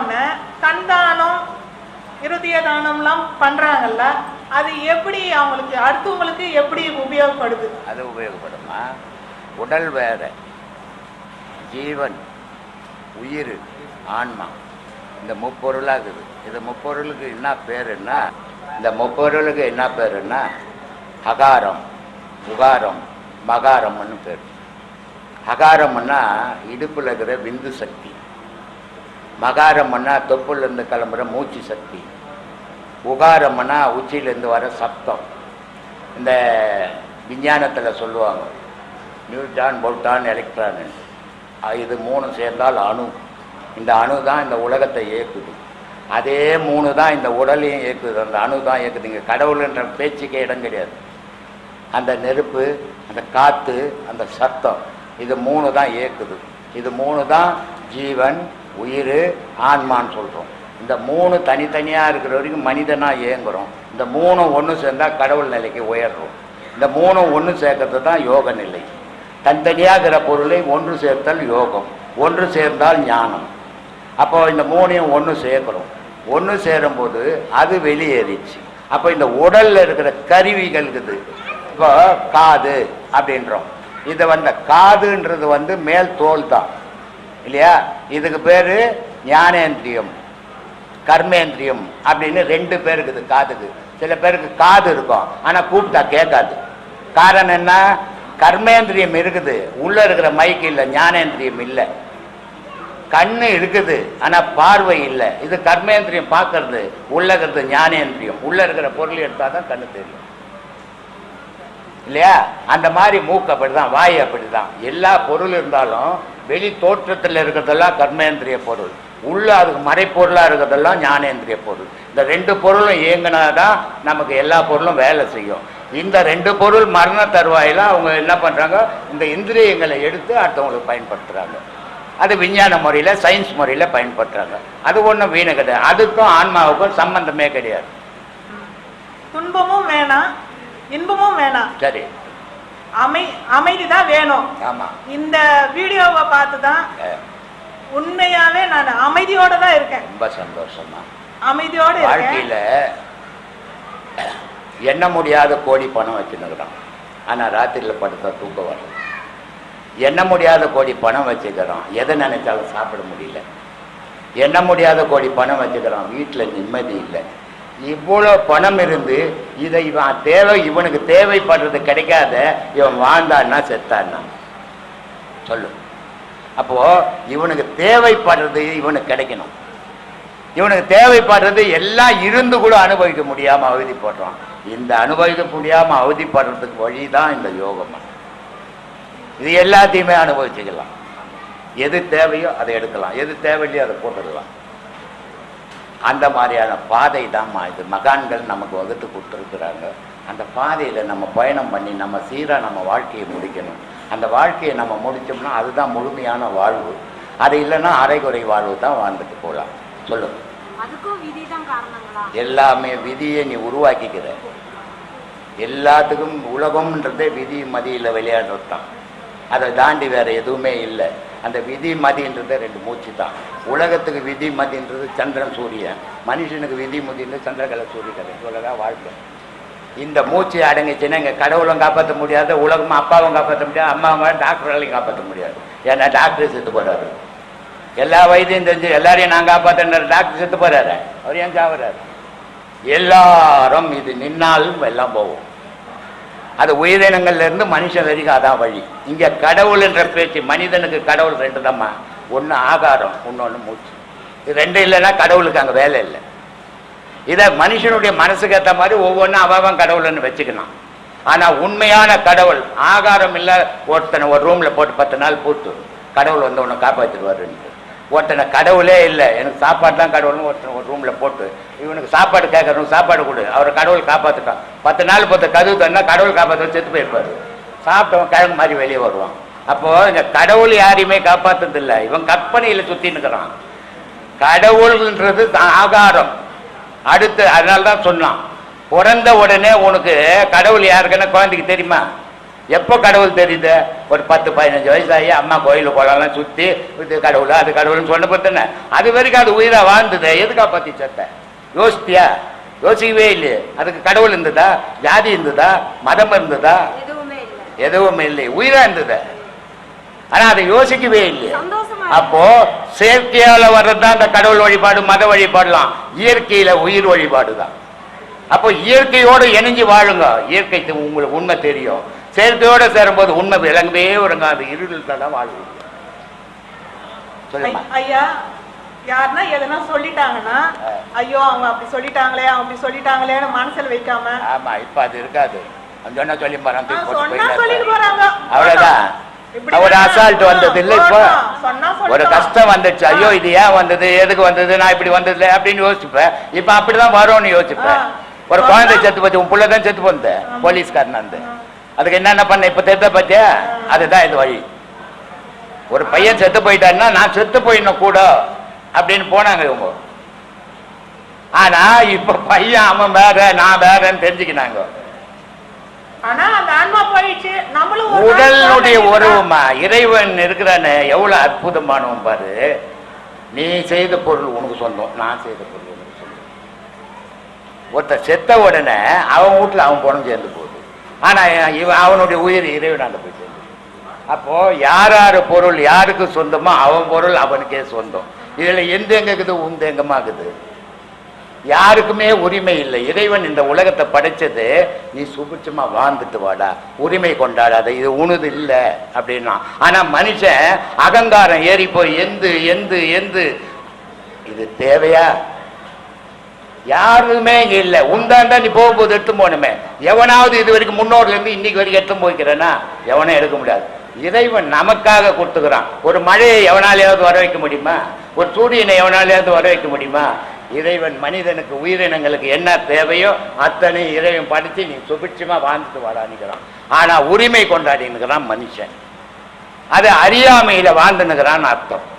பண்ண போன உடனே இருதய தானம்லாம் பண்றாங்கல்ல அது எப்படி அவங்களுக்கு அடுத்தவங்களுக்கு எப்படி உபயோகப்படுது? அது உபயோகப்படுமா? உடல் வேற ஜீவன் உயிர் ஆன்மா இந்த முப்பொருளாக இருக்குது இந்த முப்பொருளுக்கு என்ன பேருன்னா இந்த முப்பொருளுக்கு என்ன பேருன்னா அகாரம் உகாரம் மகாரம்னு பேர். அகாரம்னா இடுப்பில் இருக்கிற விந்து சக்தி. மகாரம்னா தொப்புலேருந்து கிளம்புற மூச்சு சக்தி. உகாரம்னா உச்சியிலேருந்து வர சப்தம். இந்த விஞ்ஞானத்தில் சொல்லுவாங்க நியூட்ரான் போல்டான் எலக்ட்ரான் இது மூணு சேர்ந்தால் அணு. இந்த அணு தான் இந்த உலகத்தை இயக்குது. அதே மூணு தான் இந்த உடலையும் இயக்குது. அந்த அணு தான் இயக்குது. இங்கே கடவுள்ன்ற பேச்சுக்கே இடம் கிடையாது. அந்த நெருப்பு அந்த காற்று அந்த சத்தம் இது மூணு தான் இயக்குது. இது மூணு தான் ஜீவன் உயிர் ஆன்மான்னு சொல்கிறோம் இந்த மூணு தனித்தனியாக இருக்கிற வரைக்கும் மனிதனாக இயங்குகிறோம் இந்த மூணு ஒன்று சேர்ந்தால் கடவுள் நிலைக்கு உயர்றோம். இந்த மூணு ஒன்று சேர்க்கறது தான் யோக நிலை. தனித்தனியாக இருக்கிற பொருளை ஒன்று சேர்த்தல் யோகம். ஒன்று சேர்ந்தால் ஞானம். அப்போ இந்த மூணையும் ஒன்று சேர்க்குறோம். ஒன்று சேரும்போது அது வெளியேறிச்சு. அப்போ இந்த உடலில் இருக்கிற கருவிகள் இருக்குது. இப்போ காது அப்படின்றோம். இதை வந்த காதுன்றது வந்து மேல் தோல் தான். இல்லையா? இதுக்கு பேர் ஞானேந்திரியம் கர்மேந்திரியம் அப்படின்னு ரெண்டு பேர் இருக்குது காதுக்கு. சில பேருக்கு காது இருக்கும் ஆனால் கூப்பிட்டா கேட்காது. காரணம் என்ன? கர்மேந்திரியம் இருக்குது உள்ள இருக்கிற மைக்கு இல்லை ஞானேந்திரியம் இல்லை. கண்ணு இருக்குது ஆனால் பார்வை இல்லை. இது கர்மேந்திரியம் பார்க்கறது உள்ளகிறது இருக்கிறது ஞானேந்திரியம். உள்ள இருக்கிற பொருள் எடுத்தால் தான் கண்ணு தெரியும். இல்லையா? அந்த மாதிரி மூக்கு அப்படிதான் வாய் அப்படிதான். எல்லா பொருள் இருந்தாலும் வெளி தோற்றத்தில் இருக்கிறதெல்லாம் கர்மேந்திரிய பொருள். உள்ள அதுக்கு மறைப்பொருளாக இருக்கிறதெல்லாம் ஞானேந்திரிய பொருள். இந்த ரெண்டு பொருளும் இயங்கினாதான் நமக்கு எல்லா பொருளும் வேலை செய்யும். இந்த ரெண்டு பொருள் மரண தருவாயில அவங்க என்ன பண்றாங்க? இந்த இந்திரியங்களை எடுத்து அடுத்தவங்களுக்கு பயன்படுத்துறாங்க. அது விஞ்ஞான முறையில் சயின்ஸ் முறையில் பயன்படுத்துறாங்க. அது ஒன்றும் வீணு கிடையாது. அதுக்கும் ஆன்மாவுக்கும் சம்பந்தமே கிடையாது. துன்பமும் வேணாம் இன்பமும் வேணாம். சரி. அமை அமைதி தான் வேணும் இந்த வீடியோவை பார்த்து தான் உண்மையாவே நான் அமைதியோட தான் இருக்கேன். ரொம்ப சந்தோஷமா. அமைதியோட வாழ்க்கையில எண்ண முடியாத கோடி பணம் வச்சுன்னுக்குறான் ஆனா ராத்திரியில படுத்தா தூக்கம் வரும். எண்ண முடியாத கோடி பணம் வச்சுக்கிறோம் எதை நினைச்சாலும் சாப்பிட முடியல. எண்ண முடியாத கோடி பணம் வச்சுக்கிறோம் வீட்டுல நிம்மதி இல்லை. இவ்வளோ பணம் இருந்து இதை இவன் தேவை இவனுக்கு தேவைப்படுறது கிடைக்காத இவன் வாழ்ந்தான்னா செத்தான்னா? சொல்லு. அப்போ இவனுக்கு தேவைப்படுறது இவனுக்கு கிடைக்கணும். இவனுக்கு தேவைப்படுறது எல்லாம் இருந்து கூட அனுபவிக்க முடியாம அவதிப்படுறான். இந்த அனுபவிக்க முடியாம அவதிப்படுறதுக்கு வழி தான் இந்த யோகம். இது எல்லாத்தையுமே அனுபவிச்சுக்கலாம். எது தேவையோ அதை எடுக்கலாம். எது தேவையில்லையோ அதை போட்டுடலாம் அந்த மாதிரியான பாதை தான்மா இது மகான்கள் நமக்கு வகுத்து கொடுத்துருக்குறாங்க. அந்த பாதையில் நம்ம பயணம் பண்ணி நம்ம சீராக நம்ம வாழ்க்கையை முடிக்கணும். அந்த வாழ்க்கையை நம்ம முடித்தோம்னா அதுதான் முழுமையான வாழ்வு. அது இல்லைன்னா அரைகுறை வாழ்வு தான் வாழ்ந்துட்டு போகலாம். சொல்லுங்க. தான் எல்லாமே விதியை நீ உருவாக்கிக்கிற. எல்லாத்துக்கும் உலகம்ன்றதே விதி மதியில் விளையாடுறது தான் அதை தாண்டி வேற எதுவுமே இல்லை. அந்த விதி மதின்றது ரெண்டு மூச்சு தான். உலகத்துக்கு விதி மதின்றது சந்திரன் சூரியன். மனுஷனுக்கு விதி மதின்றது சந்திரகல சூரியகலை இவ்வளோதான் வாழ்க்கை. இந்த மூச்சு அடங்கிச்சுன்னா இங்கே கடவுளும் காப்பாற்ற முடியாது உலகமும் அப்பாவும் காப்பாற்ற முடியாது அம்மாவும் டாக்டராலையும் காப்பாற்ற முடியாது. ஏன்னா டாக்டர் செத்து போறாரு. எல்லா வயதையும் தெரிஞ்சு எல்லாரையும் நான் காப்பாற்றின டாக்டர் செத்து போறாரு. அவர் ஏன் சாவுறாரு? எல்லாரும் இது நின்னாலும் எல்லாம் போகும். அது உயிரினங்கள்ல இருந்து மனுஷன் வரைக்கும் அதான் வழி. இங்க கடவுள் என்ற பேச்சு மனிதனுக்கு கடவுள் ரெண்டு தாம்மா ஒன்று ஆகாரம் இன்னொன்று மூச்சு. இது ரெண்டு இல்லைன்னா கடவுளுக்கு அங்கே வேலை இல்லை. இதை மனுஷனுடைய மனசுக்கு ஏற்ற மாதிரி ஒவ்வொன்றும் அவன் கடவுள்னு வச்சுக்கணும். ஆனால் உண்மையான கடவுள் ஆகாரம் இல்லை ஒருத்தனை ஒரு ரூமில் போட்டு பத்து நாள் பூத்து கடவுள் வந்து உன்னை காப்பாற்றிடுவாருன்ட்டு ஒருத்தனை கடவுளே இல்லை. எனக்கு சாப்பாடு தான் கடவுள்னு ஒருத்தன் ஒரு ரூமில் போட்டு இவனுக்கு சாப்பாடு கேட்கறவங்க சாப்பாடு கொடு. அவரை கடவுள் காப்பாற்றிட்டான் பத்து நாள் பத்து கதவு தந்தா கடவுள் காப்பாற்ற செத்து போயிருப்பார். சாப்பிட்டவன் கிழங்கு மாதிரி வெளியே வருவான். அப்போது இந்த கடவுள் யாரையுமே காப்பாற்றுறதில்லை இவன் கற்பனையில் சுற்றின்னு இருக்கிறான். கடவுள்ன்றது தான் ஆகாரம். அடுத்து அதனால தான் சொன்னான். பிறந்த உடனே உனக்கு கடவுள் யாருக்குன்னா குழந்தைக்கு தெரியுமா? எப்போ கடவுள் தெரியுது? ஒரு பத்து பதினஞ்சு வயசாகி அம்மா கோயிலுக்கு போகலாம் சுற்றி இது கடவுள் அது கடவுள்னு சொன்ன பார்த்தன அது வரைக்கும் அது உயிராக வாழ்ந்தது. எது காப்பாற்றி செத்த யோசித்தியா யோசிக்கவே இல்லையே. அதுக்கு கடவுள் இருந்ததா? ஜாதி இருந்ததா? மதம் இருந்ததா? எதுவுமே இல்லை. எதுவும் இல்லை. உயிரா இருந்தது. ஆனா அதை யோசிக்கவே இல்லையே. சந்தோஷமா அப்போ செயற்கையால வர்றதுதான் அந்த கடவுள் வழிபாடு மத வழிபாடுலாம். இயற்கையில உயிர் வழிபாடு தான் அப்போ இயற்கையோடு இணைஞ்சு வாழுங்க. இயற்கைக்கு உங்களுக்கு உண்மை தெரியும். செயற்கையோட சேரும்போது உண்மை விளங்கவே வருங்க அது இருளில் தான் வாழ்வு. சொல்லுமா ஐ- ஐயா யாருன்னா எதனா சொல்லிட்டாங்கன்னா ஐயோ அவங்க அப்படி சொல்லிட்டாங்களே அவங்க அப்படி சொல்லிட்டாங்களேன்னு மனசுல வைக்காம. ஆமா இப்ப அது இருக்காது. சொன்னா சொல்லி. போறாங்க. அவ்வளவுதான். ஒரு. அசால்ட் வந்தது இல்லை இப்போ. ஒரு. கஷ்டம் வந்துச்சு. ஐயோ இது ஏன் வந்தது? எதுக்கு வந்தது? நான் இப்படி வந்தது அப்படின்னு யோசிப்பேன். இப்ப அப்படிதான் வரும்னு யோசிப்பேன். ஆ. ஒரு குழந்தை செத்து போச்சு உன் புள்ள தான் செத்து போந்த போலீஸ்காரன் அந்த அதுக்கு என்னென்ன பண்ண இப்ப தெரிஞ்ச பத்தியா? அதுதான் இது வழி. ஒரு பையன் செத்து போயிட்டான்னா நான் செத்து போயிடணும் கூட அப்படின்னு போனாங்க இவங்க. ஆனா இப்ப பையன் அவன் வேற நான் வேறன்னு தெரிஞ்சுக்கினாங்க. உடலுடைய. உறவுமா? இறைவன் இருக்கிறானே எவ்வளவு அற்புதமானவன் பாரு. நீ செய்த பொருள் உனக்கு சொந்தம் நான் செய்த பொருள் உனக்கு சொந்தம். ஒருத்தர் செத்த உடனே அவன் வீட்டுல அவன் பணம் சேர்ந்து போகுது. ஆனா இவன் அவனுடைய உயிர் இறைவனாண்ட போய் சேர்ந்து அப்போ யார் யார் பொருள் யாருக்கு சொந்தமோ அவன் பொருள் அவனுக்கே சொந்தம். இதுல எந்த எங்க இருக்குது? உந்த எங்கமா இருக்குது? யாருக்குமே உரிமை இல்லை. இறைவன் இந்த உலகத்தை படைச்சது நீ சுபிட்சமா வாழ்ந்துட்டு வாடா. உரிமை கொண்டாடாத. இது உனது இல்லை அப்படின்னா. ஆனா மனுஷன் அகங்காரம் ஏறி போய் எந்து எந்து எந்து. இது தேவையா? யாருமே இல்லை இல்ல. உண்டாண்டா நீ போகும்போது எடுத்து போகணுமே. எவனாவது இது வரைக்கும் முன்னோர்ல இருந்து இன்னைக்கு வரைக்கும் எட்டும் போய்க்கிறேன்னா எவனும் எடுக்க முடியாது. இறைவன் நமக்காக கொடுத்துக்கிறான். ஒரு மழையை எவனாலையாவது வர வைக்க முடியுமா? ஒரு சூரியனை எவனாலையாவது வர வைக்க முடியுமா? இறைவன் மனிதனுக்கு உயிரினங்களுக்கு என்ன தேவையோ அத்தனை இறைவன் படித்து நீ சுபிட்சமா வாழ்ந்துட்டு வாடான்னுக்கிறான் ஆனா உரிமை கொண்டாடினுக்கிறான் மனுஷன். அது அறியாமையில வாழ்ந்துனுக்கிறான்னு அர்த்தம்.